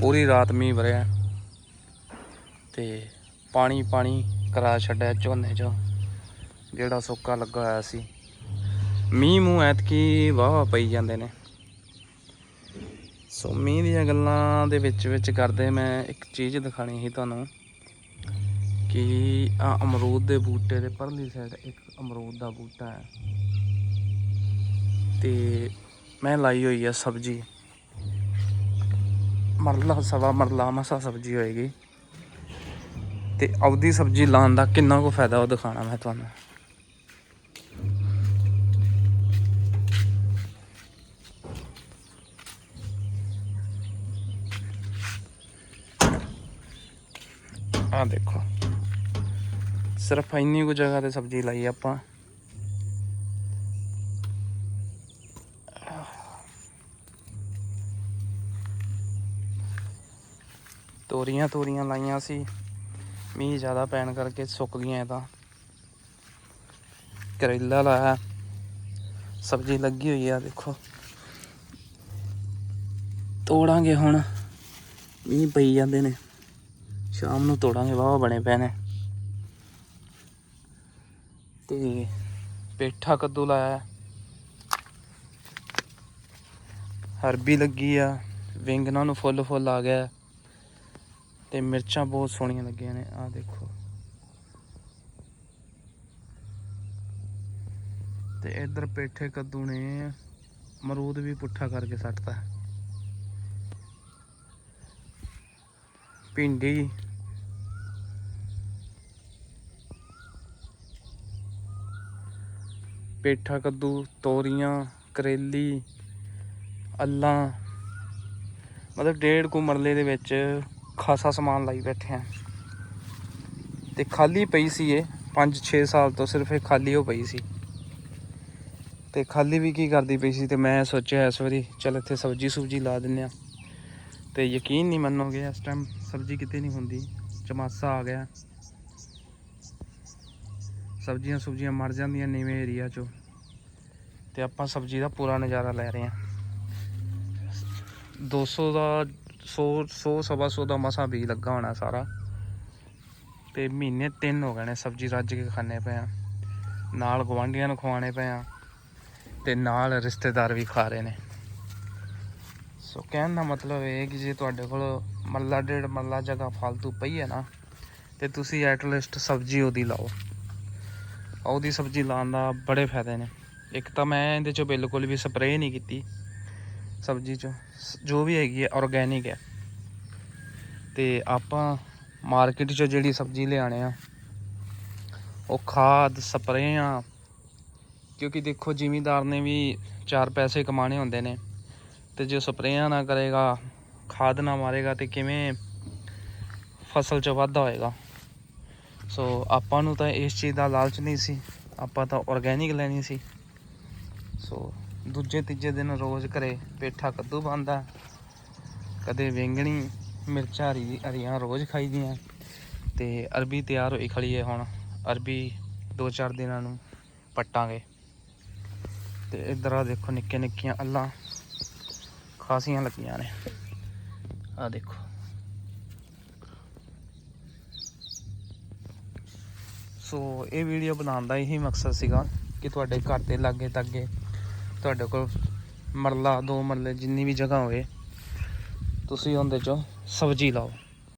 ਪੂਰੀ ਰਾਤ ਮੀਂਹ ਵਰਿਆ ਤੇ ਪਾਣੀ ਪਾਣੀ ਕਰਾ ਛੱਡਿਆ ਝੋਨੇ 'ਚ, ਜਿਹੜਾ ਸੁੱਕਾ ਲੱਗਾ ਹੋਇਆ ਸੀ। ਮੀਂਹ ਮੂੰਹ ਐਤਕੀ ਵਾਹ ਪਈ ਜਾਂਦੇ ਨੇ। ਸੋ ਮੀਂਹ ਦੀਆਂ ਗੱਲਾਂ ਦੇ ਵਿੱਚ ਵਿੱਚ ਕਰਦੇ ਮੈਂ ਇੱਕ ਚੀਜ਼ ਦਿਖਾਣੀ ਸੀ ਤੁਹਾਨੂੰ, ਕਿ ਆ ਅਮਰੂਦ ਦੇ ਬੂਟੇ ਦੇ ਪਰਲੀ ਸਾਈਡ ਇੱਕ ਅਮਰੂਦ ਦਾ ਬੂਟਾ ਹੈ। ਤੇ ਮੈਂ ਲਾਈ ਹੋਈ ਆ ਸਬਜ਼ੀ। ਮਰਲਾ ਸਵਾ ਮਰਲਾ ਮਸਾ ਸਬਜ਼ੀ ਹੋਏਗੀ। ਤੇ ਆਪਦੀ ਸਬਜ਼ੀ ਲਾਉਣ ਦਾ ਕਿੰਨਾ ਕੁ ਫਾਇਦਾ ਉਹ ਦਿਖਾਣਾ ਮੈਂ ਤੁਹਾਨੂੰ। ਆ ਦੇਖੋ। ਸਿਰਫ ਇੰਨੀ ਕੁ ਜਗ੍ਹਾ ਤੇ ਸਬਜ਼ੀ ਲਾਈ ਆਪਾਂ। ਤੋਰੀਆਂ ਤੋਰੀਆਂ ਲਾਈਆਂ ਸੀ। ਮੀਂਹ ਜ਼ਿਆਦਾ ਪੈਣ ਕਰਕੇ ਸੁੱਕ ਗਈਆਂ ਇਹ ਤਾਂ। ਕਰੇਲਾ ਲਾਇਆ। ਸਬਜ਼ੀ ਲੱਗੀ ਹੋਈ ਆ, ਦੇਖੋ। ਤੋੜਾਂਗੇ ਹੁਣ। ਮੀਂਹ ਪਈ ਜਾਂਦੇ ਨੇ। ਸ਼ਾਮ ਨੂੰ ਤੋੜਾਂਗੇ ਵਾਹ ਬਣੇ ਪਏ ਨੇ। ਤੇ ਪੇਠਾ ਕੱਦੂ ਲਾਇਆ। ਹਰਬੀ ਲੱਗੀ ਆ। ਵਿੰਗਨਾਂ ਨੂੰ ਫੁੱਲ ਫੁੱਲ ਆ ਗਿਆ। ਤੇ ਮਿਰਚਾਂ ਬਹੁਤ ਸੋਹਣੀਆਂ ਲੱਗੀਆਂ ਨੇ, ਆਹ ਦੇਖੋ। ਤੇ ਇੱਧਰ ਪੇਠੇ ਕੱਦੂ ਨੇ ਮਰੂਦ ਵੀ ਪੁੱਠਾ ਕਰਕੇ ਸੱਟਤਾ। ਭਿੰਡੀ। ਪੇਠਾ ਕੱਦੂ, ਤੋਰੀਆਂ, ਕਰੇਲੀ, ਅੱਲਾਂ। ਮਤਲਬ ਡੇਢ ਕੁ ਮਰਲੇ ਦੇ ਵਿੱਚ ਖਾਸਾ ਸਮਾਨ ਲਾਈ ਬੈਠੇ ਆ। ਤੇ ਖਾਲੀ ਪਈ ਸੀ ਇਹ 5-6 ਸਾਲ ਤੋਂ ਸਿਰਫ ਇਹ ਖਾਲੀ ਹੋ ਪਈ ਸੀ। ਤੇ ਖਾਲੀ ਵੀ ਕੀ ਕਰਦੀ ਪਈ ਸੀ ਤੇ ਮੈਂ ਸੋਚਿਆ ਇਸ ਵਾਰੀ, ਚੱਲ ਇੱਥੇ ਸਬਜੀ ਸੁਬਜੀ ਲਾ ਦਿੰਨੇ ਆ। ਤੇ ਯਕੀਨ ਨਹੀਂ ਮੰਨੋਗੇ, ਇਸ ਟਾਈਮ ਸਬਜੀ ਕਿਤੇ ਨਹੀਂ ਹੁੰਦੀ। ਚਮਾਸਾ ਆ ਗਿਆ। ਸਬਜ਼ੀਆਂ ਸੁਬਜ਼ੀਆਂ ਮਰ ਜਾਂਦੀਆਂ ਨੀਵੇਂ ਏਰੀਆ 'ਚੋਂ। ਤੇ ਆਪਾਂ ਸਬਜ਼ੀ ਦਾ ਪੂਰਾ ਨਜ਼ਾਰਾ ਲੈ ਰਹੇ ਹਾਂ 200 ਦਾ 100 100 ਸਵਾ 100 ਦਾ ਮਸਾ ਬੀਜ ਲੱਗਾ ਹੋਣਾ ਸਾਰਾ। ਤੇ ਮਹੀਨੇ ਤਿੰਨ ਹੋ ਗਏ ਨੇ ਸਬਜ਼ੀ ਰੱਜ ਕੇ ਖਾਣੇ ਪਏ ਆ। ਨਾਲ ਗਵਾਂਢੀਆਂ ਨੂੰ ਖਵਾਣੇ ਪਏ ਆ ਤੇ ਨਾਲ ਰਿਸ਼ਤੇਦਾਰ ਵੀ ਖਾ ਰਹੇ ਨੇ। ਸੋ ਕਹਿਣ ਦਾ ਮਤਲਬ ਇਹ ਕਿ ਜੇ ਤੁਹਾਡੇ ਕੋਲ ਮੱਲਾ ਡੇਢ ਮੱਲਾ ਜਗ੍ਹਾ ਫालतू ਪਈ ਹੈ ਨਾ, ਤੇ ਤੁਸੀਂ ਐਟਲੀਸਟ ਸਬਜ਼ੀ ਉਹਦੀ ਲਾਓ। ਉਹਦੀ ਸਬਜ਼ੀ ਲਾਉਣ ਦਾ ਬੜੇ ਫਾਇਦੇ ਨੇ। ਇੱਕ ਤਾਂ ਮੈਂ ਇਹਦੇ ਚੋਂ ਬਿਲਕੁਲ ਵੀ ਸਪਰੇਅ ਨਹੀਂ ਕੀਤੀ। ਸਬਜ਼ੀ ਚ ਜੋ ਵੀ ਹੈਗੀ ਹੈ ਆਰਗੇਨਿਕ ਹੈ। ਤੇ ਆਪਾਂ ਮਾਰਕੀਟ ਚੋਂ ਜਿਹੜੀ ਸਬਜ਼ੀ ਲਿਆਣੇ ਆ, ਉਹ ਖਾਦ, ਸਪਰੇਆਂ, ਕਿਉਂਕਿ ਦੇਖੋ ਜ਼ਿਮੀਂਦਾਰ ਨੇ ਵੀ ਚਾਰ ਪੈਸੇ ਕਮਾਣੇ ਹੁੰਦੇ ਨੇ। ਤੇ ਜੇ ਸਪਰੇਆਂ ਨਾ ਕਰੇਗਾ, ਖਾਦ ਨਾ ਮਾਰੇਗਾ, ਤੇ ਕਿਵੇਂ ਫਸਲ 'ਚ ਵਾਧਾ ਹੋਏਗਾ। ਸੋ ਆਪਾਂ ਨੂੰ ਤਾਂ ਇਸ ਚੀਜ਼ ਦਾ ਲਾਲਚ ਨਹੀਂ ਸੀ। ਆਪਾਂ ਤਾਂ ਆਰਗੇਨਿਕ ਲੈਣੀ ਸੀ। ਸੋ ਦੂਜੇ ਤੀਜੇ ਦਿਨ ਰੋਜ਼ ਘਰੇ ਪੇਠਾ ਕੱਦੂ ਬਣਦਾ ਕਦੇ ਵੇਂਗਣੀ, ਮਿਰਚਾਂ, ਹਰੀ ਹਰੀਆਂ ਰੋਜ਼ ਖਾਈਦੀਆਂ ਤੇ ਅਰਬੀ ਤਿਆਰ ਹੋਈ ਖੜੀ ਹੈ ਹੁਣ, ਅਰਬੀ 2-4 ਦਿਨਾਂ ਨੂੰ ਪੱਟਾਂਗੇ। ਤੇ ਇਧਰ ਆ ਦੇਖੋ ਨਿੱਕੇ ਨਿੱਕੀਆਂ ਅੱਲਾਂ ਖਾਸੀਆਂ ਲੱਗੀਆਂ ਨੇ। ਆ ਦੇਖੋ। ਸੋ ਇਹ ਵੀਡੀਓ ਬਣਾਉਣ ਦਾ ਇਹੀ ਮਕਸਦ ਸੀਗਾ ਕਿ ਤੁਹਾਡੇ ਘਰ ਦੇ ਲਾਗੇ ਤਾਗੇ ਤੁਹਾਡੇ ਕੋਲ ਮਰਲਾ ਦੋ ਮਰਲੇ ਜਿੰਨੀ ਵੀ ਜਗ੍ਹਾ ਹੋਵੇ ਤੁਸੀਂ ਉਹਦੇ ਚੋਂ ਸਬਜ਼ੀ ਲਾਓ।